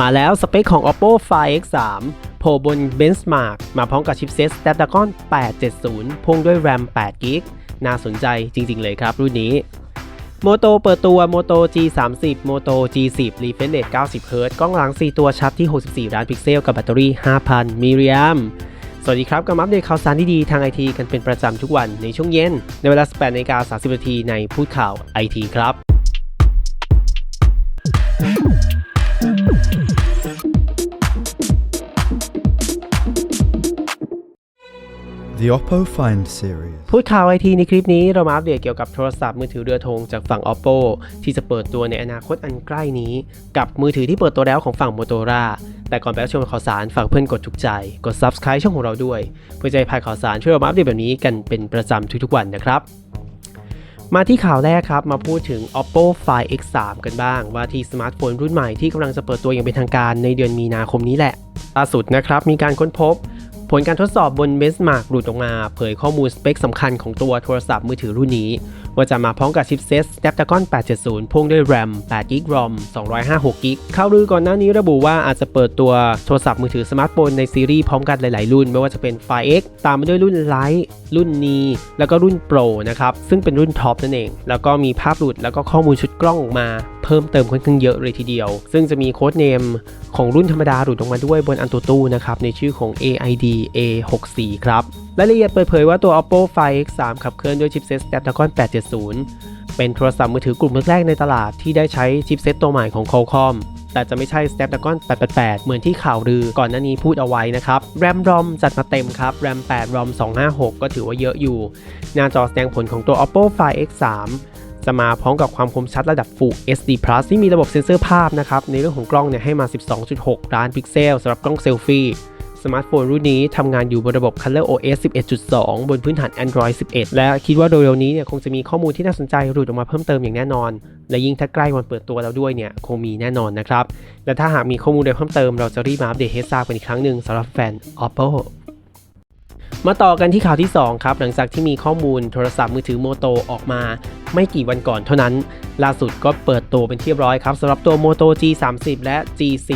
มาแล้วสเปคของ Oppo Find X3 โผล่บน Benchmark มาพร้อมกับชิปเซต Snapdragon 870 พ่วงด้วย RAM 8 g b น่าสนใจจริง ๆ เลยครับรุ่นนี้โมโตเปิดตัว Moto G30 Moto G10 Refresh Rate 90 Hz กล้องหลัง 4 ตัวชัดที่ 64 ล้านพิกเซล กับแบตเตอรี่ 5,000 มิลลิแอมสวัสดีครับกับอัปเดตข่าวสารดีๆทางไอทีกันเป็นประจำทุกวันในช่วงเย็น ในเวลา 18นาฬิกา30นาทีในพูดข่าวไอทีครับ The Oppo Find series. พูดข่าวไอทีในคลิปนี้เรามาอัปเดตเกี่ยวกับโทรศัพท์มือถือเรือธงจากฝั่ง Oppo ที่จะเปิดตัวในอนาคตอันใกล้นี้ กับมือถือที่เปิดตัวแล้วของฝั่ง Motorola แต่ก่อนไปรับชมข่าวสารฝากเพื่อนกดถูกใจ กด Subscribe ช่องของเราด้วย เพื่อจะให้พาดข่าวสารช่วยเรามาอัปเดตแบบนี้กันเป็นประจำทุกๆวันนะครับมาที่ข่าวแรกครับ มาพูดถึง Oppo Find X3 กันบ้าง ว่าที่สมาร์ทโฟนรุ่นใหม่ที่กำลังจะเปิดตัวอย่างเป็นทางการในเดือนมีนาคมนี้แหละล่าสุดนะครับ มีการค้นพบ ผลการทดสอบบน Benchmark หลุดออกมา เผยข้อมูลสเปคสำคัญของตัวโทรศัพท์มือถือรุ่นนี้ ว่าจะมาพร้อมกับชิปเซ็ต Snapdragon 870 พ่วงด้วย RAM 8 g b ROM 256 g b ข่าวลือก่อนหน้านี้ระบุว่าอาจจะเปิดตัวโทรศัพท์มือถือสมาร์ทโฟนในซีรีส์พร้อมกันหลาย ๆ รุ่น ไม่ว่าจะเป็น Find X ตามมาด้วยรุ่น Lite รุ่น Ni แล้วก็รุ่น Pro นะครับ ซึ่งเป็นรุ่นท็อปนั่นเอง แล้วก็มีภาพหลุดแล้วก็ข้อมูลชุดกล้องออกมาเพิ่มเติมค่อนข้างเยอะเลยทีเดียว ซึ่งจะมีโค้ดเนมของรุ่นธรรมดาหลุดออกมาด้วยบนอันตูตู้นะครับในชื่อของ AID A64 ครับรายละเอียดเปิดเผยว่าตัว Oppo Find X3 ขับเคลื่อนด้วยชิปเซ็ต Snapdragon 870 เป็นโทรศัพท์มือถือกลุ่มแรกๆในตลาดที่ได้ใช้ชิปเซ็ตตัวใหม่ของ Qualcomm แต่จะไม่ใช่ Snapdragon 888 เหมือนที่ข่าวลือก่อนหน้านี้พูดเอาไว้นะครับ RAM ROM จัดมาเต็มครับ RAM 8 ROM 256 ก็ถือว่าเยอะอยู่ หน้าจอแสดงผลของตัว Oppo Find X3 จะมาพร้อมกับความคมชัดระดับ Full HD Plus ที่มีระบบเซ็นเซอร์ภาพนะครับ ในเรื่องของกล้องเนี่ยให้มา 12.6 ล้านพิกเซลสำหรับกล้องเซลฟี่ สมาร์ทโฟนรุ่นนี้ทำงานอยู่บนระบบ Color OS 11.2 บนพื้นฐาน Android 11 และคิดว่าโดยเร็วนี้เนี่ยคงจะมีข้อมูลที่น่าสนใจหลุดออกมาเพิ่มเติมอย่างแน่นอน และยิ่งถ้าใกล้วันเปิดตัวแล้วด้วยเนี่ยคงมีแน่นอนนะครับ และถ้าหากมีข้อมูลใดเพิ่มเติมเราจะรีบมาอัปเดตให้ทราบกันอีกครั้งหนึ่งสำหรับแฟน Oppo มาต่อกันที่ข่าวที่ 2 ครับ หลังจากที่มีข้อมูลโทรศัพท์มือถือโมโตออกมา ไม่กี่วันก่อนเท่านั้น ล่าสุดก็เปิดตัวเป็นที่เรียบร้อยครับสำหรับตัว Moto G30 และ G10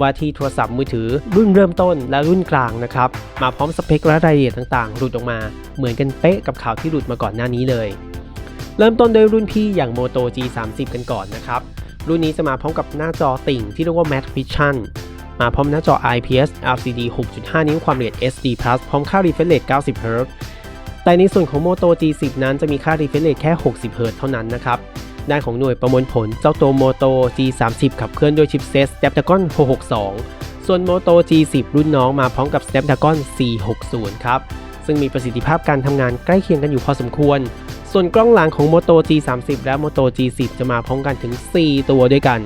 ว่าที่โทรศัพท์มือถือรุ่นเริ่มต้นและรุ่นกลางนะครับ มาพร้อมสเปคและรายละเอียดต่างๆ หลุดออกมา เหมือนกันเป๊ะกับข่าวที่หลุดมาก่อนหน้านี้เลย เริ่มต้นด้วยรุ่นพี่อย่าง Moto G30 กันก่อนนะครับ รุ่นนี้จะมาพร้อมกับหน้าจอติ่งที่เรียกว่า Matte Vision มาพร้อมหน้าจอ IPS LCD 6.5 นิ้วความละเอียด SD+ พร้อมค่า refresh rate 90 Hz แต่ในส่วนของ Moto G10 นั้นจะมีค่า refresh rate แค่ 60 Hz เท่านั้นนะครับ ด้านของหน่วยประมวลผลเจ้าตัว Moto G30 ขับเคลื่อนด้วยชิปเซต Snapdragon 662 ส่วน Moto G10 รุ่นน้องมาพร้อมกับ Snapdragon 460 ครับ ซึ่งมีประสิทธิภาพการทำงานใกล้เคียงกันอยู่พอสมควร ส่วนกล้องหลังของ Moto G30 และ Moto G10 จะมาพร้อมกันถึง 4 ตัวด้วยกัน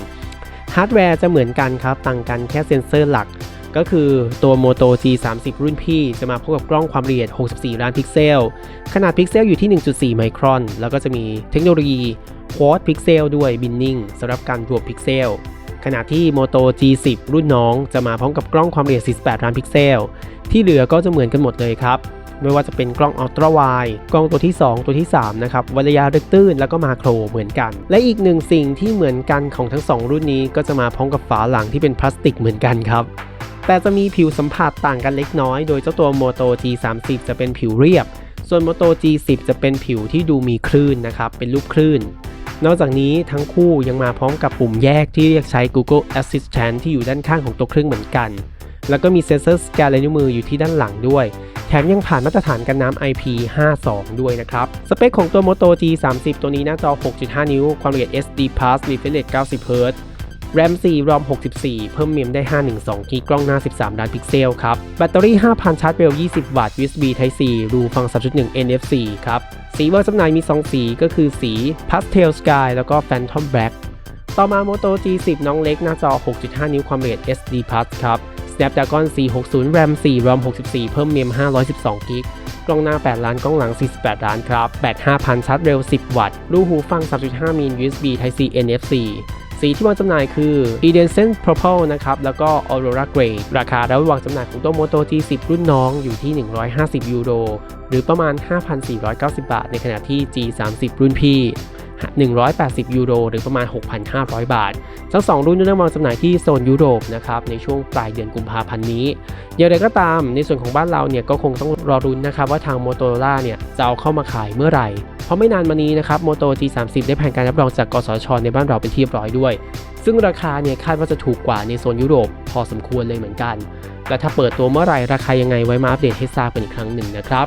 ฮาร์ดแวร์จะเหมือนกันครับ ต่างกันแค่เซ็นเซอร์หลัก ก็คือตัว Moto G30 รุ่นพี่จะมาพร้อมกับกล้องความละเอียด 64 ล้านพิกเซล ขนาดพิกเซลอยู่ที่ 1.4 ไมครอน แล้วก็จะมีเทคโนโลยี Quad Pixel ด้วยบินนิ่งสำหรับการรวมพิกเซล ขณะที่ Moto G10 รุ่นน้องจะมาพร้อมกับกล้องความละเอียด 48 ล้านพิกเซล ที่เหลือก็จะเหมือนกันหมดเลยครับ ไม่ว่าจะเป็นกล้องอัลตร้าไวด์กล้องตัวที่ 2 ตัวที่ 3 นะครับวัดระยะลึกตื้นแล้วก็มาโครเหมือนกัน และอีกหนึ่งสิ่งที่เหมือนกันของทั้ง 2 รุ่นนี้ก็จะมาพร้อมกับฝาหลังที่เป็นพลาสติกเหมือนกันครับ แต่จะมีผิวสัมผัสต่างกันเล็กน้อย โดยเจ้าตัว Moto G30 จะเป็นผิวเรียบ ส่วน Moto G10 จะเป็นผิวที่ดูมีคลื่นนะครับ เป็นรูปคลื่น นอกจากนี้ทั้งคู่ยังมาพร้อมกับปุ่มแยกที่เรียกใช้ Google Assistant ที่อยู่ด้านข้างของตัวเครื่องเหมือนกัน แล้วก็มีเซ็นเซอร์สแกนลายนิ้วมืออยู่ที่ด้านหลังด้วย แถมยังผ่านมาตรฐานกันน้ำ IP52 ด้วยนะครับ สเปคของตัว Moto G30 ตัวนี้หน้าจอ 6.5 นิ้ว ความละเอียด SD Plus refresh rate 90 Hz RAM 4 ROM 64 เพิ่มเมมได้ 512กิกกล้องหน้า 13 ล้านพิกเซลครับ แบตเตอรี่ 5,000 ชาร์จเร็ว 20 วัตต์ USB Type C รูฟัง 3.1 NFC ครับ สีวางจำหน่ายมี 2 สีก็คือสี Pastel Sky แล้วก็ Phantom Black ต่อมา Moto G10 น้องเล็กหน้าจอ 6.5 นิ้วความละเอียด SD Plus ครับ Snapdragon 460 RAM 4 ROM 64 เพิ่มเมม 512กิกกล้องหน้า 8 ล้าน กล้องหลัง 48 ล้านครับ แบต 5,000 ชาร์จเร็ว 10 วัตต์ รูหูฟัง 3.5 มิล USB Type C NFC สีที่วางจำหน่ายคือ Iridescent Purple นะครับ แล้วก็ Aurora Gray ราคาและวางจำหน่ายของตัว Moto G10 รุ่นน้องอยู่ที่ 150 ยูโร หรือประมาณ 5,490 บาท ในขณะที่ G30 รุ่นพี่ 180 ยูโร หรือประมาณ 6,500 บาท ทั้ง 2 รุ่นจะเริ่มวางจำหน่ายที่โซนยุโรปนะครับในช่วงปลายเดือนกุมภาพันธ์นี้ อย่างไรก็ตามในส่วนของบ้านเราเนี่ยก็คงต้องรอรุ้นนะครับว่าทาง Motorola เนี่ยจะเอาเข้ามาขายเมื่อไหร่ ราะไม่นานมานี้นะครับ Moto G30 ได้ผ่านการรับรองจากกสช ในบ้านเราเป็นที่เรียบร้อยด้วย ซึ่งราคาเนี่ยคาดว่าจะถูกกว่าในโซนยุโรปพอสมควรเลยเหมือนกัน และถ้าเปิดตัวเมื่อไหร่ราคายังไงไว้มาอัปเดตให้ทราบกันอีกครั้งหนึ่งนะครับ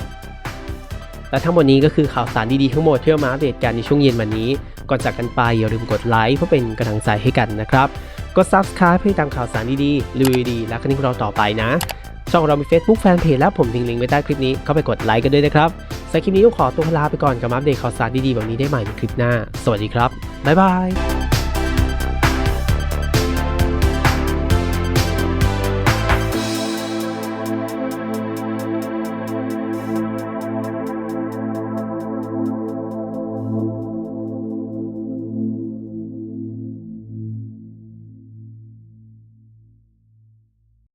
และทั้งหมดนี้ก็คือข่าวสารดีๆทั้งหมดที่มาอัปเดตกันในช่วงเย็นวันนี้ ก่อนจากกันไปอย่าลืมกดไลค์เพื่อเป็นกำลังใจให้กันนะครับ กด subscribe เพื่อตามข่าวสารดีๆรีวิวดีๆและคลิปของเราต่อไปนะ ช่องเรามี Facebook Fanpage และผมทิ้งลิงก์ไว้ใต้คลิปนี้เข้าไปกดไลค์กันด้วยนะครับ แต่คลิปนี้ต้องขอตัวลาไปก่อนกับมาอัปเดตข่าวสารดีๆแบบนี้ได้ใหม่ในคลิปหน้า สวัสดีครับ บ๊ายบาย